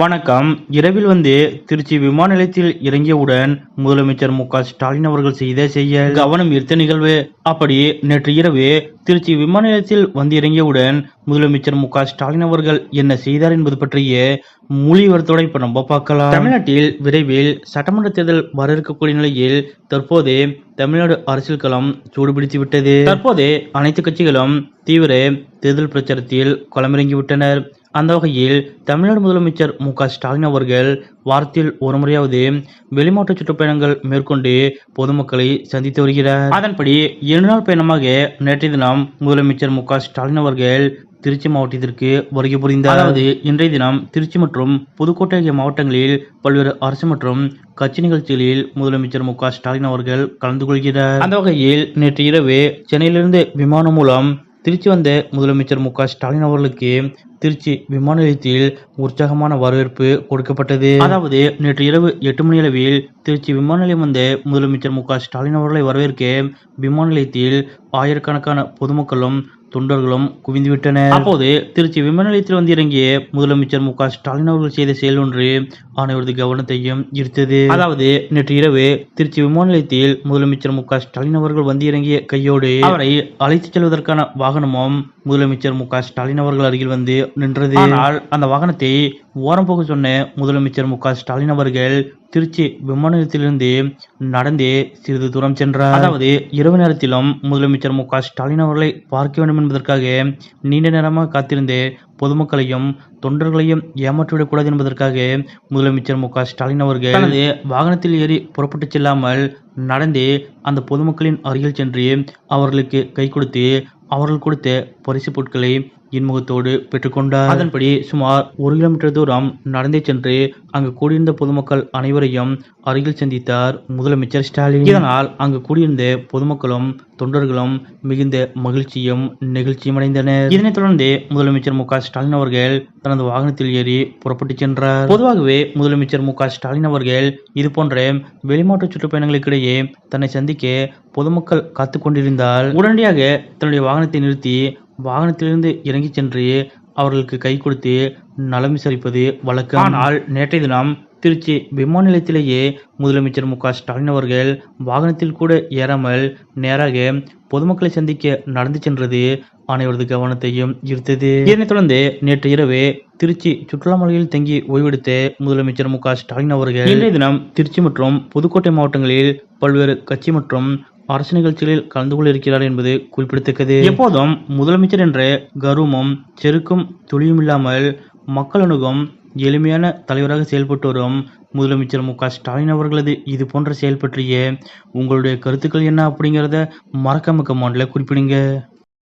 வணக்கம். இரவில் வந்து திருச்சி விமான நிலையத்தில் இறங்கியவுடன் முதலமைச்சர் மு ஸ்டாலின் அவர்கள் செய்த செய்ய கவனம் ஈர்த்த நிகழ்வு. அப்படி நேற்று இரவு திருச்சி விமான நிலையத்தில் வந்து இறங்கியவுடன் முதலமைச்சர் மு ஸ்டாலின் அவர்கள் என்ன செய்தார் என்பது பற்றிய மொழிவரத்தோட இப்ப நம்ம பார்க்கலாம். தமிழ்நாட்டில் விரைவில் சட்டமன்ற தேர்தல் வர இருக்கக்கூடிய நிலையில் தற்போது தமிழ்நாடு அரசியல் களம் சூடுபிடித்து விட்டது. தற்போது அனைத்து கட்சிகளும் தீவிர தேர்தல் பிரச்சாரத்தில் களமிறங்கிவிட்டனர். அந்த வகையில் தமிழ்நாடு முதலமைச்சர் மு க ஸ்டாலின் அவர்கள் வாரத்தில் ஒரு முறையாவது வெளிமாவட்ட சுற்றுப்பயணங்கள் மேற்கொண்டு பொதுமக்களை சந்தித்து வருகிறார். அதன்படி இரண்டு நாள் பயணமாக நேற்றைய தினம் முதலமைச்சர் மு க ஸ்டாலின் அவர்கள் திருச்சி மாவட்டத்திற்கு வருகை புரிந்தார். அதாவது இன்றைய தினம் திருச்சி மற்றும் புதுக்கோட்டை ஆகிய மாவட்டங்களில் பல்வேறு அரசு மற்றும் கட்சி நிகழ்ச்சிகளில் முதலமைச்சர் மு க ஸ்டாலின் அவர்கள் கலந்து கொள்கிறார். அந்த வகையில் நேற்று இரவு சென்னையிலிருந்து விமானம் மூலம் திருச்சி வந்த முதலமைச்சர் மு க ஸ்டாலின் அவர்களுக்கு திருச்சி விமான நிலையத்தில் உற்சாகமான வரவேற்பு கொடுக்கப்பட்டது. அதாவது நேற்று இரவு எட்டு மணி அளவில் திருச்சி விமான நிலையம் வந்த முதலமைச்சர் மு க ஸ்டாலின் அவர்களை வரவேற்க விமான நிலையத்தில் ஆயிரக்கணக்கான பொதுமக்களும் தொண்டர்களும் குவிந்துவிட்டனர். அப்போது திருச்சி விமான நிலையத்தில் வந்து இறங்கிய முதலமைச்சர் மு க ஸ்டாலின் அவர்கள் செய்த செயல் ஒன்று அனைவரது கவனத்தையும் ஈர்த்தது. அதாவது நேற்று இரவு திருச்சி விமான நிலையத்தில் முதலமைச்சர் மு க ஸ்டாலின் அவர்கள் வந்து இறங்கிய கையோடு அவரை அழைத்துச் செல்வதற்கான வாகனமும் முதலமைச்சர் மு க ஸ்டாலின் அவர்கள் அருகில் வந்து நின்றது. ஆனால் அந்த வாகனத்தை ஓரம் போக சொன்ன முதலமைச்சர் மு க ஸ்டாலின் அவர்கள் திருச்சி விமான நிலையத்திலிருந்து நடந்தே சிறிது தூரம் சென்றார். அதாவது இரவு நேரத்திலும் முதலமைச்சர் மு க ஸ்டாலின் அவர்களை பார்க்க வேண்டும் என்பதற்காக நீண்ட நேரமாக காத்திருந்து பொதுமக்களையும் தொண்டர்களையும் ஏமாற்றிவிடக்கூடாது என்பதற்காக முதலமைச்சர் மு க ஸ்டாலின் அவர்கள் தனது வாகனத்தில் ஏறி புறப்பட்டு செல்லாமல் நடந்தே அந்த பொதுமக்களின் அருகில் சென்று அவர்களுக்கு கை கொடுத்து அவர்கள் கொடுத்த பரிசு பொருட்களை இன்முகத்தோடு பெற்றுக்கொண்டார். அதன்படி சுமார் ஒரு கிலோமீட்டர் தூரம் நடந்தே சென்று அங்கு கூடியிருந்த பொதுமக்கள் அனைவரையும் அருகில் சந்தித்தார் முதலமைச்சர் ஸ்டாலின். இதனால் அங்கு கூடியிருந்த பொதுமக்களும் தொண்டர்களும் மிகுந்த மகிழ்ச்சியும் நெகிழ்ச்சியும் அடைந்தனர். இதனைத் தொடர்ந்து முதலமைச்சர் மு ஸ்டாலின் அவர்கள் தனது வாகனத்தில் ஏறி புறப்பட்டு சென்றார். பொதுவாகவே முதலமைச்சர் மு ஸ்டாலின் அவர்கள் இதுபோன்ற வெளிமாவட்ட சுற்றுப்பயணங்களுக்கிடையே தன்னை சந்திக்க பொதுமக்கள் காத்து கொண்டிருந்தால் உடனடியாக தன்னுடைய வாகனத்தை நிறுத்தி வாகனத்திலிருந்து இறங்கிச் சென்று அவர்களுக்கு கை கொடுத்து நலம் விசாரிப்பது வழக்கம். ஆனால் நேற்றைய தினம் திருச்சி விமான நிலையத்திலேயே முதலமைச்சர் மு ஸ்டாலின் அவர்கள் வாகனத்தில் கூட ஏறாமல் நேராக பொதுமக்களை சந்திக்க நடந்து சென்றது அனைவரது கவனத்தையும் ஈர்த்தது. இதனைத் தொடர்ந்து நேற்று இரவு திருச்சி சுற்றுலா மலையில் தங்கி ஓய்வெடுத்த முதலமைச்சர் மு ஸ்டாலின் அவர்கள் இன்றைய தினம் திருச்சி மற்றும் புதுக்கோட்டை மாவட்டங்களில் பல்வேறு கட்சி மற்றும் அரசு நிகழ்ச்சிகளில் கலந்து கொள்ள இருக்கிறார் என்பது குறிப்பிடத்தக்கது. எப்போதும் முதலமைச்சர் என்ற கர்வமும் செருக்கும் துளியும் இல்லாமல் மக்கள் அணுகும் எளிமையான தலைவராக செயல்பட்டு வரும் முதலமைச்சர் மு க ஸ்டாலின் அவர்களது இது போன்ற செயல் பற்றிய உங்களுடைய கருத்துக்கள் என்ன அப்படிங்கிறத மறக்காம கமெண்ட்ல குறிப்பிடுங்க.